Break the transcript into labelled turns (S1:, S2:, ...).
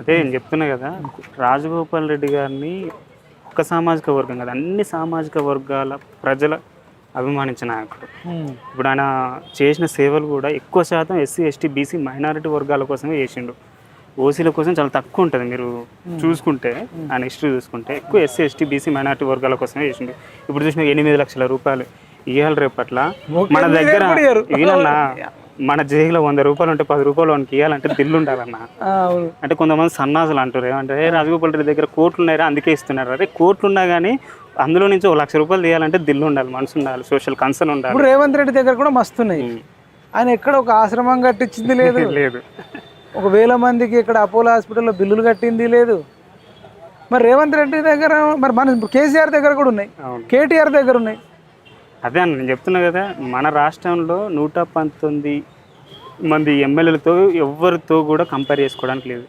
S1: అదే నేను చెప్తున్నా కదా రాజగోపాల్ రెడ్డి గారిని ఒక సామాజిక వర్గం కదా అన్ని సామాజిక వర్గాల ప్రజల అభిమానించిన నాయకుడు. ఇప్పుడు ఆయన చేసిన సేవలు కూడా ఎక్కువ శాతం ఎస్సీ ఎస్టీ బీసీ మైనారిటీ వర్గాల కోసమే చేసిండు. ఓసీల కోసం చాలా తక్కువ ఉంటుంది మీరు చూసుకుంటే ఆయన హిస్టరీ చూసుకుంటే ఎక్కువ ఎస్సీ ఎస్టీ బీసీ మైనారిటీ వర్గాల కోసమే చేసిండు. ఇప్పుడు చూసిన ఎనిమిది లక్షల రూపాయలు ఇవాళ రేపట్ల మన దగ్గర. ఈయనన్నా మన జైల్లో వంద రూపాయలు ఉంటే పది రూపాయలు వానికి ఇవ్వాలంటే దిల్లు ఉండాలన్నా. అంటే కొంతమంది సన్నాసులు అంటారు ఏమంటే "ఏ, రాజగోపాల్ రెడ్డి దగ్గర కోట్లు ఉన్నాయా అందుకే ఇస్తున్నారు. అరే కోట్లు ఉన్నా కానీ అందులో నుంచి ఒక లక్ష రూపాయలు తీయాలంటే దిల్లు ఉండాలి మనసు ఉండాలి సోషల్ కన్సర్న్ ఉండాలి.
S2: ఇప్పుడు రేవంత్ రెడ్డి దగ్గర కూడా మస్తున్నాయి ఆయన ఎక్కడ ఒక ఆశ్రమం కట్టించింది లేదు.
S1: లేదు.
S2: ఒక వేల మందికి ఇక్కడ అపోలో హాస్పిటల్లో బిల్లులు కట్టింది లేదు. మరి రేవంత్ రెడ్డి దగ్గర మరి మన కేసీఆర్ దగ్గర కూడా ఉన్నాయి. కేటీఆర్ దగ్గర ఉన్నాయి.
S1: అదే అన్న నేను చెప్తున్నా కదా మన రాష్ట్రంలో నూట పంతొమ్మిది మంది ఎమ్మెల్యేలతో ఎవరితో కూడా కంపేర్ చేసుకోవడానికి లేదు.